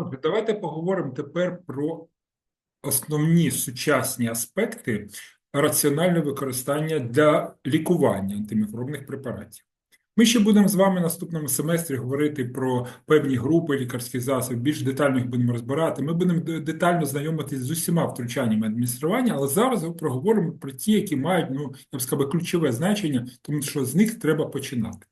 Отже, давайте поговоримо тепер про основні сучасні аспекти раціонального використання для лікування антимікробних препаратів. Ми ще будемо з вами в наступному семестрі говорити про певні групи лікарських засобів, більш детально їх будемо розбирати. Ми будемо детально знайомитися з усіма втручаннями адміністрування, але зараз проговоримо про ті, які мають, ну, я б сказав, ключове значення, тому що з них треба починати.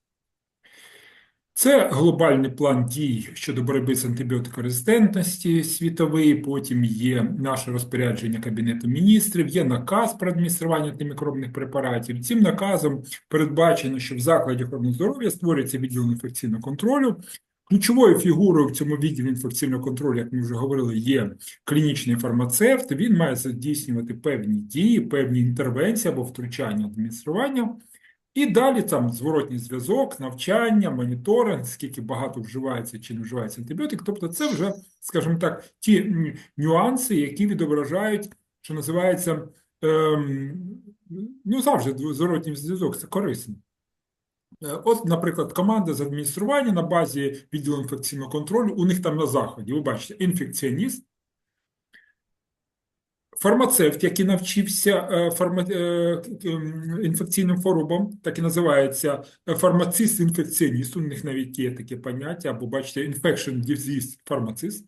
Це глобальний план дій щодо боротьби з антибіотикорезистентності світовий, потім є наше розпорядження Кабінету міністрів, є наказ про адміністрування антимікробних препаратів. Цим наказом передбачено, що в закладі охорони здоров'я створюється відділ інфекційного контролю. Ключовою фігурою в цьому відділі інфекційного контролю, як ми вже говорили, є клінічний фармацевт. Він має здійснювати певні дії, певні інтервенції або втручання адміністрування. І далі там зворотній зв'язок, навчання, моніторинг, скільки багато вживається чи не вживається антибіотик. Тобто це вже, скажімо так, ті нюанси, які відображають, що називається, ем, ну завжди зворотній зв'язок, це корисно. Е, От, наприклад, команда з адміністрування на базі відділу інфекційного контролю, у них там на заході, ви бачите, інфекціоніст, Фармацевт, який навчився е, фарма... е, ем, інфекційним хворобам, так і називається е, фармацист-інфекціоніст, у них навіть є таке поняття, або бачите, infection disease фармацист,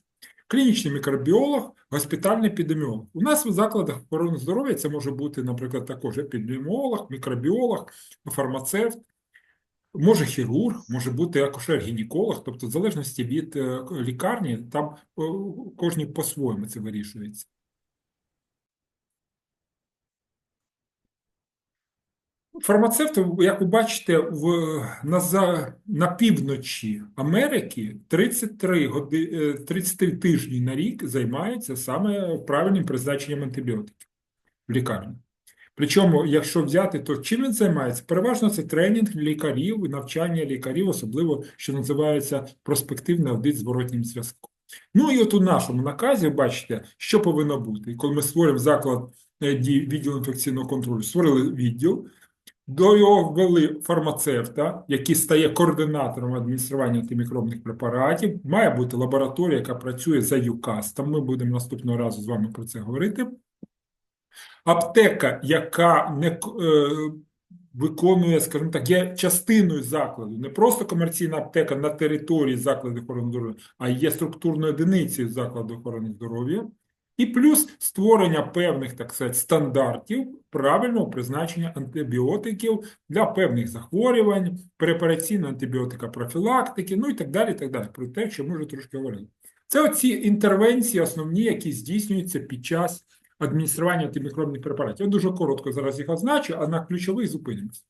клінічний мікробіолог, госпітальний епідеміолог. У нас в закладах охорони здоров'я це може бути, наприклад, також епідеміолог, мікробіолог, фармацевт, може хірург, може бути акушер-гінеколог, тобто в залежності від е, лікарні, там е, кожній по-своєму це вирішується. Фармацевти, як ви бачите, в, на, за, на півночі Америки 33, годи, е, 33 тижні на рік займаються саме правильним призначенням антибіотиків в лікарні. Причому, якщо взяти, то чим він займається? Переважно це тренінг лікарів, навчання лікарів, особливо, що називається проспективний аудит зворотнім зв'язком. Ну і от у нашому наказі, бачите, що повинно бути. Коли ми створюємо заклад е, дій відділу інфекційного контролю, створили відділ, до його ввели фармацевта, який стає координатором адміністрування антимікробних препаратів. Має бути лабораторія, яка працює за ЮКАСТом. Ми будемо наступного разу з вами про це говорити. Аптека, яка не е, виконує, скажімо так, є частиною закладу, не просто комерційна аптека на території закладу охорони здоров'я, а є структурною одиницею закладу охорони здоров'я. І плюс створення певних, так сказати, стандартів правильного призначення антибіотиків для певних захворювань, переопераційної антибіотика профілактики, ну і так далі, так далі. Про те, що ми вже трошки говорили. Це оці інтервенції основні, які здійснюються під час адміністрування антимікробних препаратів. Я дуже коротко зараз їх означу, а на ключових зупинимося.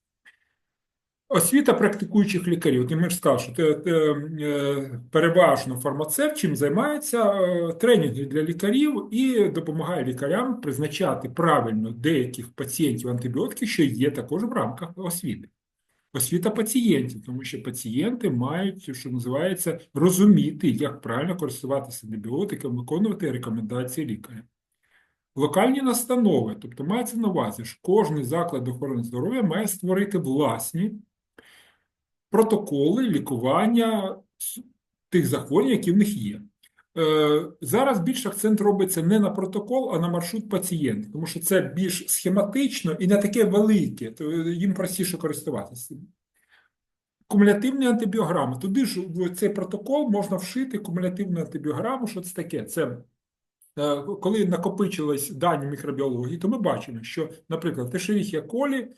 Освіта практикуючих лікарів. От ми ж сказали, що е, переважно фармацевт чим займається е, тренінги для лікарів і допомагає лікарям призначати правильно деяких пацієнтів антибіотики, що є також в рамках освіти. Освіта пацієнтів, тому що пацієнти мають, що називається, розуміти, як правильно користуватися антибіотиками, виконувати рекомендації лікаря. Локальні настанови, тобто мається на увазі, що кожен заклад охорони здоров'я має створити власні протоколи лікування тих захворювань, які в них є. Е, Зараз більш акцент робиться не на протокол, а на маршрут пацієнта, тому що це більш схематично і не таке велике, то їм простіше користуватися. Кумулятивні антибіограми. Туди ж в цей протокол можна вшити кумулятивну антибіограму. Що це таке? Це Е, коли накопичились дані мікробіології, то ми бачимо, що, наприклад, Ешеріхія колі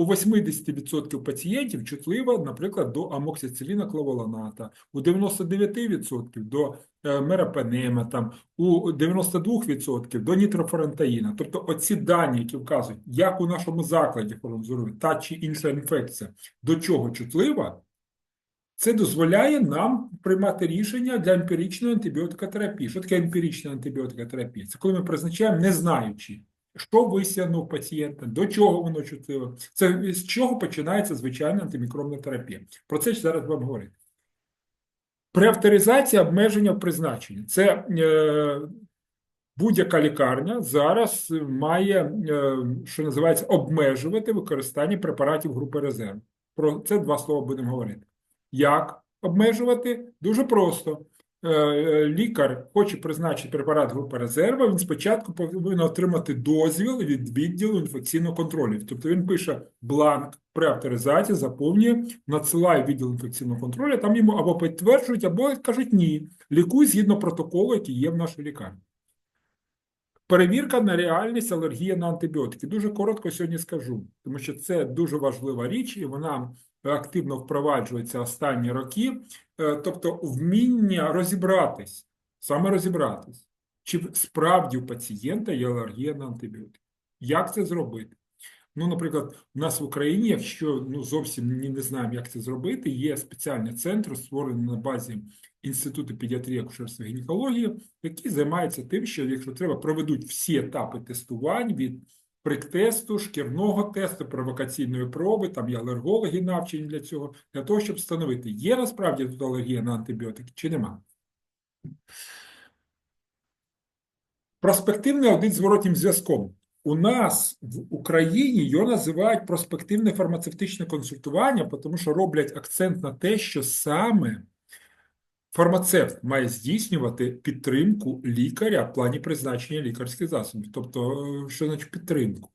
у 80% пацієнтів чутлива, наприклад, до амоксициліна клаволаната, у 99% до е, мерапенема, там, у 92% до нітрофорантаїна. Тобто оці дані, які вказують, як у нашому закладі охорони здоров'я та чи інша інфекція до чого чутлива, це дозволяє нам приймати рішення для емпіричної антибіотикотерапії. Що таке емпірична антибіотикотерапія? Це коли ми призначаємо, не знаючи, що висягнув пацієнта, до чого воно чутливо. Це з чого починається звичайна антимікробна терапія. Про це ж зараз вам говорити. Преавторизація обмеження в призначенні. Це е, будь-яка лікарня зараз має, е, що називається, обмежувати використання препаратів групи резерву. Про це два слова будемо говорити. Як обмежувати? Дуже просто. Е, е, лікар хоче призначити препарат групи резерва, він спочатку повинен отримати дозвіл від відділу інфекційного контролю. Тобто він пише бланк при авторизації, заповнює, надсилає відділ інфекційного контролю, там йому або підтверджують, або кажуть ні, лікуй згідно протоколу, який є в нашій лікарні. Перевірка на реальність алергії на антибіотики. Дуже коротко сьогодні скажу, тому що це дуже важлива річ, і вона активно впроваджується останні роки. Е, Тобто вміння розібратись, саме розібратись, чи справді у пацієнта є алергія на антибіотики. Як це зробити? Ну, наприклад, у нас в Україні, якщо ну, зовсім не знаємо, як це зробити, є спеціальний центр, створений на базі Інституту педіатрії, акушерства гінекології, які займаються тим, що, якщо треба, проведуть всі етапи тестувань від приктесту, шкірного тесту, провокаційної проби, там є алергологи навчені для цього, для того, щоб встановити, є насправді тут алергія на антибіотики чи нема. Проспективний аудит зворотнім зв'язком. У нас в Україні його називають проспективне фармацевтичне консультування, тому що роблять акцент на те, що саме фармацевт має здійснювати підтримку лікаря в плані призначення лікарських засобів. Тобто, е, що значить підтримку?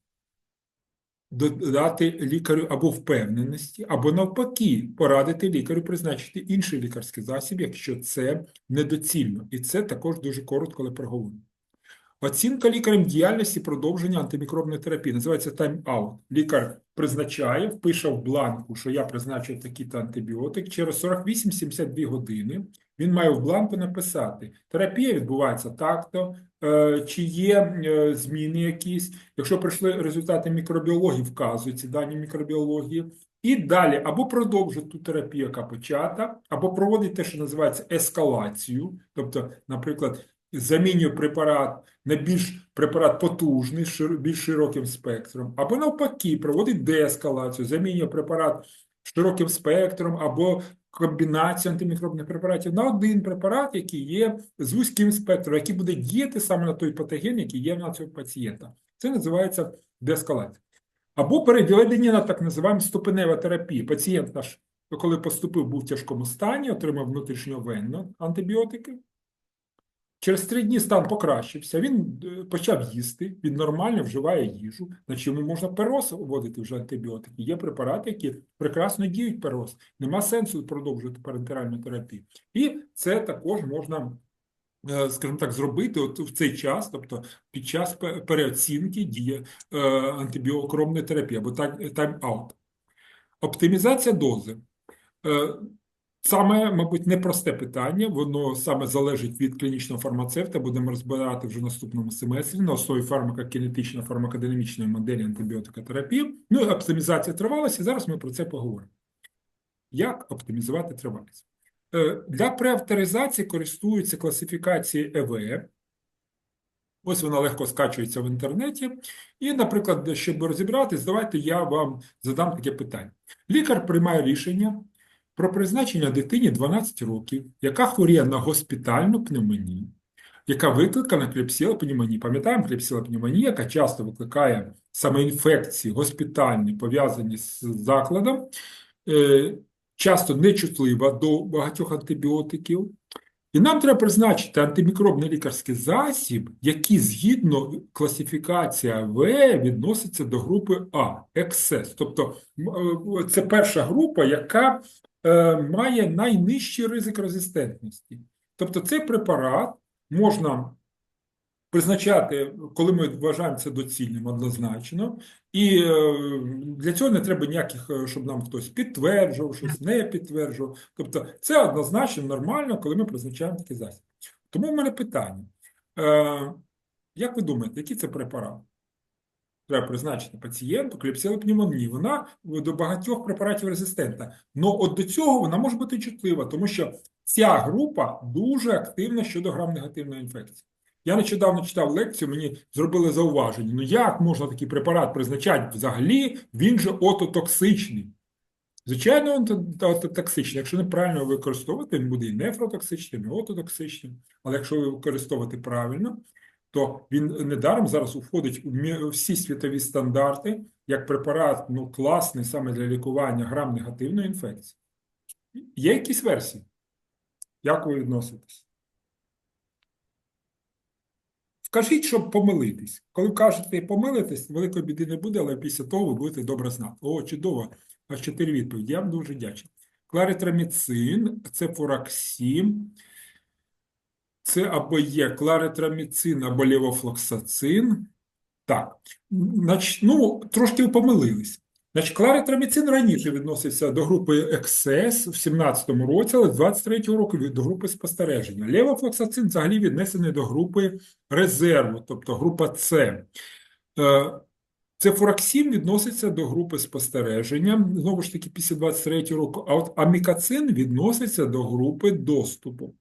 Додати лікарю або впевненості, або навпаки, порадити лікарю призначити інший лікарський засіб, якщо це недоцільно. І це також дуже коротко, але проговорю. Оцінка лікарем діяльності продовження антимікробної терапії називається тайм-аут. Лікар призначає, впише в бланку, що я призначив такий-то антибіотик. Через 48-72 години він має в бланку написати: терапія відбувається так-то, е, чи є е, зміни якісь. Якщо прийшли результати мікробіології, вказують ці дані мікробіології. І далі або продовжують ту терапію, яка почата, або проводить те, що називається ескалацію. Тобто, наприклад, замінює препарат на більш препарат потужний, шир- більш широким спектром, або навпаки, проводить деескалацію, замінює препарат широким спектром або комбінацію антимікробних препаратів на один препарат, який є з вузьким спектром, який буде діяти саме на той патоген, який є нас у пацієнта. Це називається деескалація. Або переведення на так називаємо ступенева терапія. Пацієнт наш, коли поступив, був в тяжкому стані, отримав внутрішньовенно антибіотики. Через три дні стан покращився, він е, почав їсти, він нормально вживає їжу, значить йому можна перос вводити вже антибіотики. Є препарати, які прекрасно діють перос. Нема сенсу продовжувати парентеральну терапію. І це також можна, е, скажімо так, зробити от в цей час, тобто під час переоцінки дії е, антибіокромної терапії або тайм-аут. Оптимізація дози. Саме, мабуть, непросте питання, воно саме залежить від клінічного фармацевта, будемо розбирати вже в наступному семестрі на основі фармакокінетичної фармакодинамічної моделі антибіотикотерапії. Ну і оптимізація тривалості, зараз ми про це поговоримо. Як оптимізувати тривалість? Е, Для преавторизації користуються класифікацією ЕВЕ. Ось вона легко скачується в інтернеті. І, наприклад, щоб розібратись, давайте я вам задам таке питання. Лікар приймає рішення про призначення дитині 12 років, яка хворіє на госпітальну пневмонію, яка викликана клепсіелопневмонії. Пам'ятаємо, клепсіелопневмонія, яка часто викликає саме інфекції госпітальні, пов'язані з закладом, е, часто нечутлива до багатьох антибіотиків. І нам треба призначити антимікробний лікарський засіб, який згідно класифікації АВ відноситься до групи А, ексес. Тобто е, це перша група, яка має найнижчий ризик резистентності. Тобто цей препарат можна призначати, коли ми вважаємо це доцільним однозначно, і е, для цього не треба ніяких, е, щоб нам хтось підтверджував, щось не підтверджував. Тобто це однозначно нормально, коли ми призначаємо такий засіб. Тому в мене питання. Е, Як ви думаєте, який це препарат? Треба призначити пацієнту клепсіелопневмонії. Вона до багатьох препаратів резистентна. Но от до цього вона може бути чутлива, тому що ця група дуже активна щодо грам-негативної інфекції. Я нещодавно читав лекцію, мені зробили зауваження. Ну як можна такий препарат призначати взагалі? Він же ототоксичний. Звичайно, він то- ототоксичний. Якщо неправильно його використовувати, він буде і нефротоксичним, і ототоксичним. Але якщо ви використовувати правильно, то він недаром зараз уходить у всі світові стандарти як препарат ну класний саме для лікування грам негативної інфекції. Є якісь версії? Як ви відноситесь? Скажіть, щоб помилитись. Коли кажете помилитись, великої біди не буде, але після того ви будете добре знати. О, чудово, А чотири відповіді. Я вам дуже вдячний. Кларитраміцин, цефураксім, це або є кларитраміцин, або левофлоксацин. Так, Нач- ну, трошки помилились. Значить, кларитраміцин раніше відносився до групи ексцес в 17-му році, але з 23-го року до групи спостереження. Левофлоксацин взагалі віднесений до групи резерву, тобто група С. Е, Цефураксін відноситься до групи спостереження, знову ж таки, після 23 року, а от амікацин відноситься до групи доступу.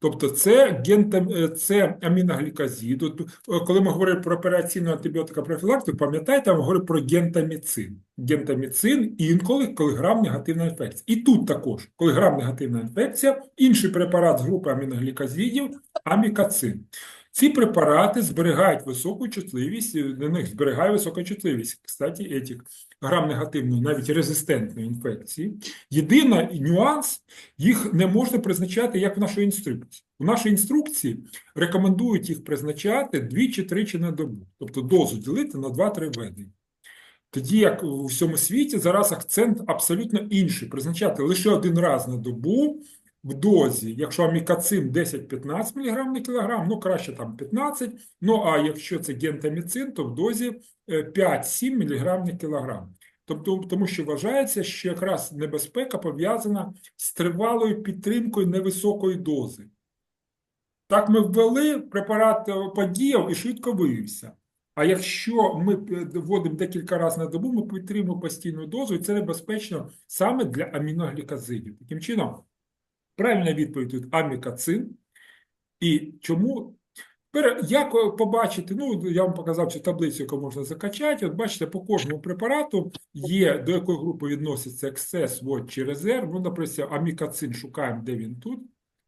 Тобто це, гентам, е, це аміноглікозид. От, е, Коли ми говоримо про операційну антибіотикопрофілактику, пам'ятаєте, я вам про гентаміцин. Гентаміцин інколи, коли грам негативна інфекція. І тут також, коли грам негативна інфекція, інший препарат з групи аміноглікозидів – амікацин. Ці препарати зберігають високу чутливість, і на них зберігає високу чутливість, кстати, етік грам негативної, навіть резистентної інфекції. Єдиний нюанс, їх не можна призначати, як в нашій інструкції. У нашій інструкції рекомендують їх призначати двічі-тричі на добу, тобто дозу ділити на 2-3 введення. Тоді, як у всьому світі, зараз акцент абсолютно інший. Призначати лише один раз на добу в дозі, якщо амікацин 10-15 мг на кілограм, ну краще там 15, ну а якщо це гентаміцин, то в дозі е, 5-7 мг на кілограм. Тобто, тому що вважається, що якраз небезпека пов'язана з тривалою підтримкою невисокої дози. Так ми ввели, препарат е, подіяв і швидко виявився. А якщо ми е, вводимо декілька разів на добу, ми підтримуємо постійну дозу, і це небезпечно саме для аміноглікозидів. Таким чином, правильна відповідь тут амікацин. І чому? Як е, побачити, ну, я вам показав цю таблицю, яку можна закачати. От бачите, по кожному препарату є, до якої групи відноситься ексцес, вот, чи резерв. Ну, наприклад, амікацин шукаємо, де він тут.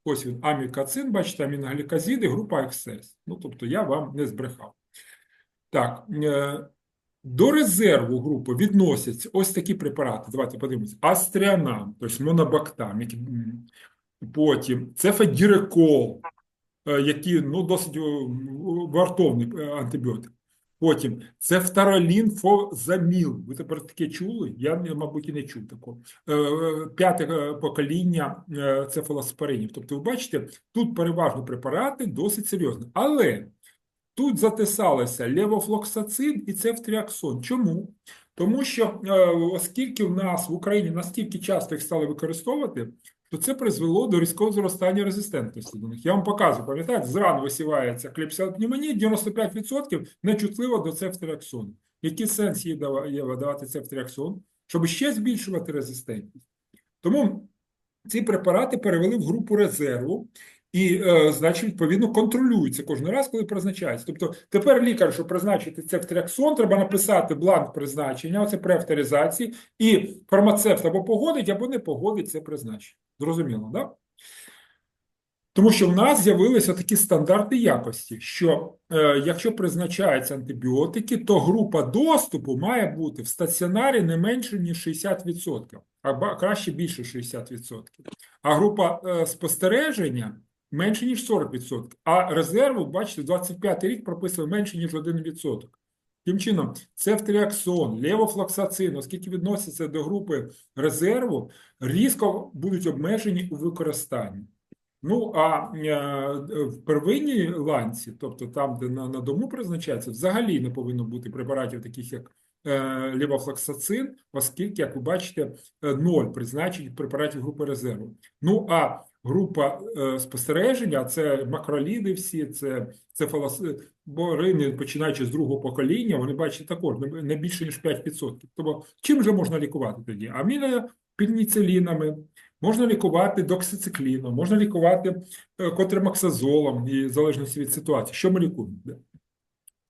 Ось він, амікацин, бачите, аміноглікозиди, група ексцес. Ну, тобто я вам не збрехав. Так, е, до резерву групи відносяться ось такі препарати. Давайте подивимося. Астріанам, тобто монобактам, потім цефадірекол, е, який ну, досить е, вартовний е, антибіотик. Потім цефтаролінфозаміл. Ви тепер таке чули? Я, мабуть, і не чув такого. П'яте покоління цефалоспоринів. Тобто, ви бачите, тут переважно препарати досить серйозні. Але Тут затисалися левофлоксацин і цефтріаксон. Чому? Тому що, оскільки в нас в Україні настільки часто їх стали використовувати, то це призвело до різкого зростання резистентності до них. Я вам показую, пам'ятаєте, зран висівається кліпсіопнімонія, 95% нечутливо до цефтріаксону. Який сенс є дава- є давати цефтріаксон? Щоб ще збільшувати резистентність. Тому ці препарати перевели в групу резерву, і, е, значить, відповідно, контролюється кожен раз, коли призначається. Тобто тепер лікар, щоб призначити цефтріаксон, треба написати бланк призначення, оце преавторизації, і фармацевт або погодить, або не погодить це призначення. Зрозуміло, так? Да? Тому що в нас з'явилися такі стандарти якості, що е, якщо призначаються антибіотики, то група доступу має бути в стаціонарі не менше, ніж 60%, а краще більше 60%. А група е, спостереження менше, ніж 40%. А резерву, бачите, 25 рік прописує менше, ніж 1%. Тим чином, цефтріаксон, левофлоксацин, оскільки відносяться до групи резерву, різко будуть обмежені у використанні. Ну, а е, в первинній ланці, тобто там, де на, на дому призначається, взагалі не повинно бути препаратів, таких як е, левофлоксацин, оскільки, як ви бачите, е, ноль призначень препаратів групи резерву. Ну, а група е, спостереження, це макроліди всі, це цефалоспорини, починаючи з другого покоління, вони бачать також не, не більше, ніж 5%. Тобто, чим же можна лікувати тоді? Амінопеніцилінами, Можна лікувати доксицикліном, можна лікувати е, котримаксазолом, і в залежності від ситуації. Що ми лікуємо?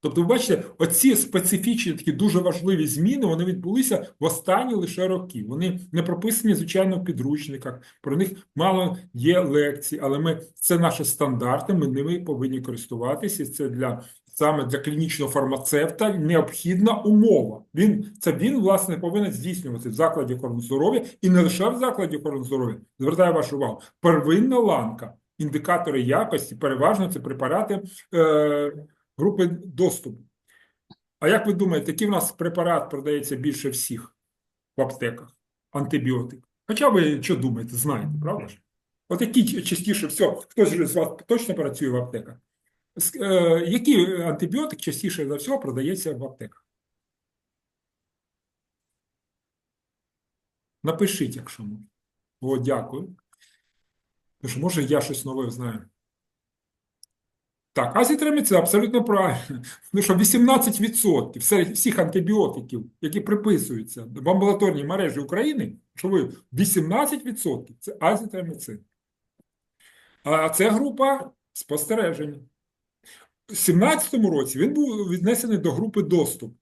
Тобто, ви бачите, оці специфічні такі дуже важливі зміни вони відбулися в останні лише роки. Вони не прописані, звичайно, в підручниках, про них мало є лекцій, але ми це наші стандарти, ми ними повинні користуватися. Це для саме для клінічного фармацевта необхідна умова. Він це він власне повинен здійснювати в закладі охорони здоров'я і не лише в закладі охорони здоров'я. Звертаю вашу увагу, первинна ланка, індикатори якості, переважно це препарати. Е, групи доступу. А як ви думаєте, який в нас препарат продається більше всіх в аптеках? Антибіотик. Хоча ви що думаєте, знаєте, правда ж? От які частіше все, хтось з вас точно працює в аптеках? Е, Який антибіотик частіше за всього продається в аптеках? Напишіть, якщо можна. О, дякую. Що, може, я щось нове знаю. Так, азітроміцин абсолютно правильно. Ну що 18% серед всіх антибіотиків, які приписуються в амбулаторній мережі України, що ви 18% це азітреміцин. А це група спостереження. У 2017 році він був віднесений до групи доступ.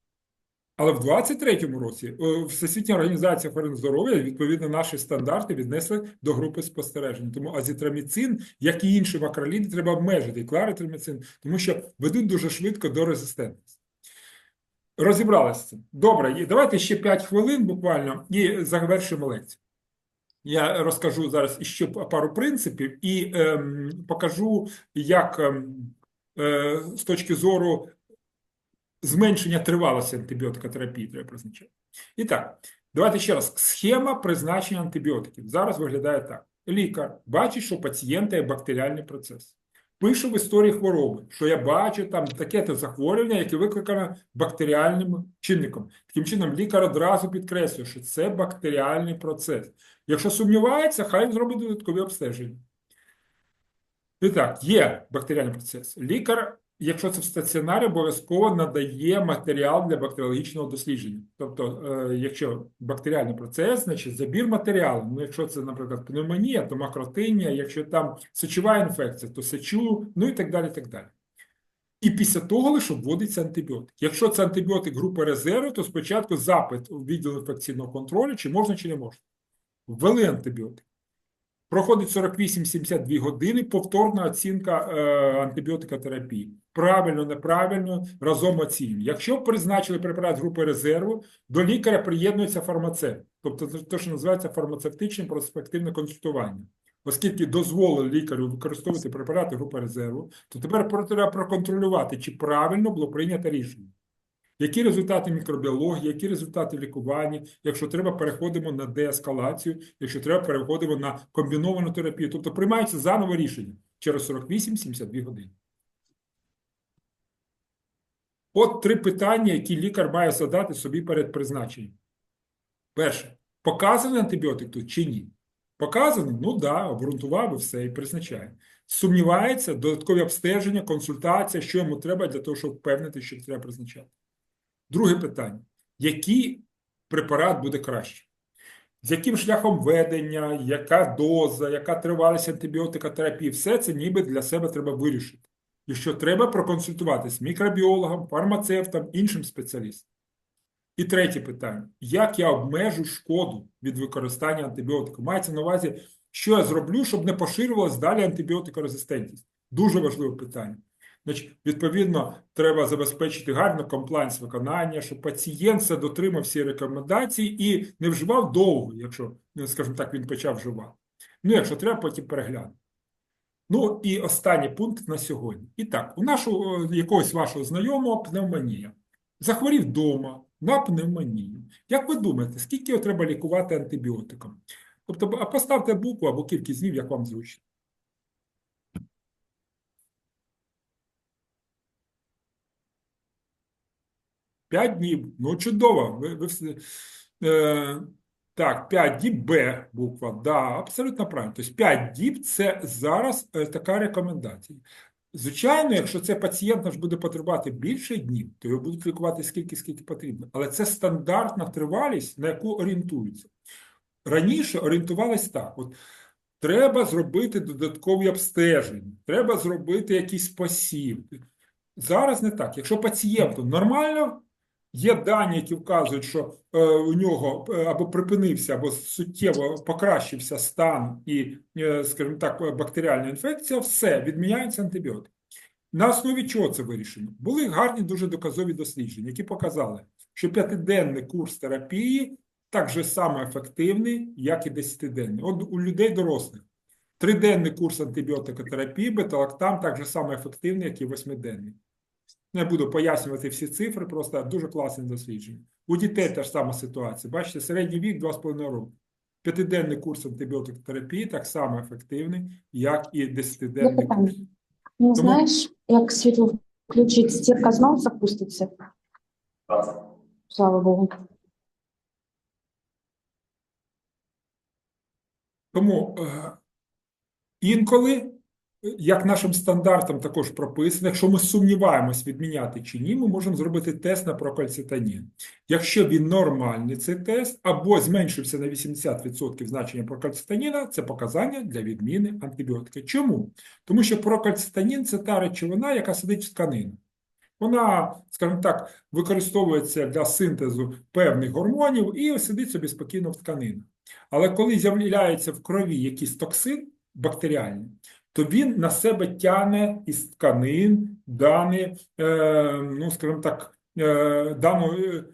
Але в 23-му році е, Всесвітня організація охорони здоров'я відповідно наші стандарти віднесли до групи спостережень. Тому азітроміцин, як і інші макроліди, треба обмежити і кларитроміцин, тому що ведуть дуже швидко до резистентності. Розібралися цим. Добре, і давайте ще 5 хвилин буквально і завершимо лекцію. Я розкажу зараз ще пару принципів і ем, покажу, як ем, е, з точки зору зменшення тривалості антибіотикотерапії треба призначати. І так, давайте ще раз. Схема призначення антибіотиків зараз виглядає так. Лікар бачить, що у пацієнта є бактеріальний процес. Пише в історії хвороби, що я бачу там таке то захворювання, яке викликане бактеріальним чинником. Таким чином, лікар одразу підкреслює, що це бактеріальний процес. Якщо сумнівається, хай він зробить додаткові обстеження. І так, є бактеріальний процес. Лікар, якщо це в стаціонарі, обов'язково надає матеріал для бактеріологічного дослідження. Тобто, е, якщо бактеріальний процес, значить забір матеріалу. Ну, якщо це, наприклад, пневмонія, то макротинія, якщо там сечова інфекція, то сечу, ну і так далі. так далі. І після того лише вводиться антибіотик. Якщо це антибіотик групи резерву, то спочатку запит у відділ інфекційного контролю, чи можна, чи не можна. Ввели антибіотик. Проходить 48-72 години повторна оцінка е, антибіотикотерапії. Правильно, неправильно, разом оцінюємо. Якщо призначили препарат групи резерву, до лікаря приєднується фармацевт, тобто те, що називається фармацевтичним проспективне консультування. Оскільки дозволили лікарю використовувати препарати групи резерву, то тепер треба проконтролювати, чи правильно було прийнято рішення. Які результати мікробіології, які результати лікування, якщо треба, переходимо на деескалацію, якщо треба, переходимо на комбіновану терапію. Тобто приймається заново рішення через 48-72 години. От три питання, які лікар має задати собі перед призначенням. Перше, показаний антибіотик тут чи ні? Показаний? Ну так, да, обґрунтував і все, і призначає. Сумнівається, додаткові обстеження, консультація, що йому треба для того, щоб впевнити, що треба призначати. Друге питання: який препарат буде краще? З яким шляхом ведення, яка доза, яка тривалість антибіотикотерапії, все це ніби для себе треба вирішити. І що треба проконсультуватися з мікробіологом, фармацевтом, іншим спеціалістом. І третє питання: як я обмежу шкоду від використання антибіотику? Мається на увазі, що я зроблю, щоб не поширювалась далі антибіотикорезистентність? Дуже важливе питання. Значить, відповідно, треба забезпечити гарне комплайнс виконання, щоб пацієнт все дотримав всі рекомендації і не вживав довго, якщо, ну, скажімо так, він почав вживати. Ну, якщо треба, потім переглянути. Ну і останній пункт на сьогодні. І так, у нашого якогось вашого знайомого пневмонія. Захворів вдома на пневмонію. Як ви думаєте, скільки його треба лікувати антибіотиком? Тобто, поставте букву або кількість днів, як вам зручно. П'ять днів. Ну, чудово. Ви, ви, е, так, 5 діб Б буква. Да, абсолютно правильно. Тобто 5 діб це зараз е, така рекомендація. Звичайно, якщо це пацієнт наш буде потребувати більше днів, то його будуть лікувати скільки, скільки потрібно. Але це стандартна тривалість, на яку орієнтуються. Раніше орієнтувались так: от треба зробити додаткові обстеження, треба зробити якийсь посів. Зараз не так. Якщо пацієнту нормально, є дані, які вказують, що е, у нього е, або припинився, або суттєво покращився стан і, е, скажімо так, бактеріальна інфекція, все, відміняється антибіотик. На основі чого це вирішено? Були гарні дуже доказові дослідження, які показали, що п'ятиденний курс терапії так же само ефективний, як і десятиденний. От у людей дорослих. Триденний курс антибіотикотерапії, беталактам так же само ефективний, як і восьмиденний. Не буду пояснювати всі цифри, просто дуже класне дослідження. У дітей та ж сама ситуація. Бачите, середній вік 2,5 роки. П'ятиденний курс антибіотикотерапії так само ефективний, як і десятиденний курс. Ну, Тому- знаєш, як світло включить, стірка знов запуститься. Слава Богу. Тому е, інколи, як нашим стандартам також прописано, якщо ми сумніваємось, відміняти чи ні, ми можемо зробити тест на прокальцитонін. Якщо він нормальний, цей тест, або зменшився на 80% значення прокальцитоніна, це показання для відміни антибіотика. Чому? Тому що прокальцитонін – це та речовина, яка сидить в тканинах. Вона, скажімо так, використовується для синтезу певних гормонів і сидить собі спокійно в тканинах. Але коли з'являється в крові якийсь токсин бактеріальний, то він на себе тягне із тканин дані, е, ну, скажімо так, е, дану, е,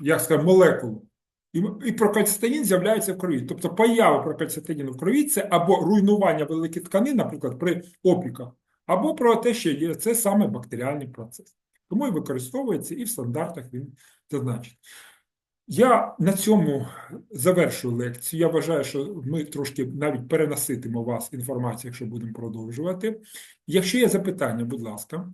як сказати, молекулу. І, і прокальцитонін з'являється в крові. Тобто поява прокальцитоніну в крові це або руйнування великих тканин, наприклад, при опіках, або про те, що є це саме бактеріальний процес. Тому і використовується, і в стандартах він зазначений. Я на цьому завершую лекцію. Я вважаю, що ми трошки навіть перенаситимо вас інформацію, якщо будемо продовжувати. Якщо є запитання, будь ласка.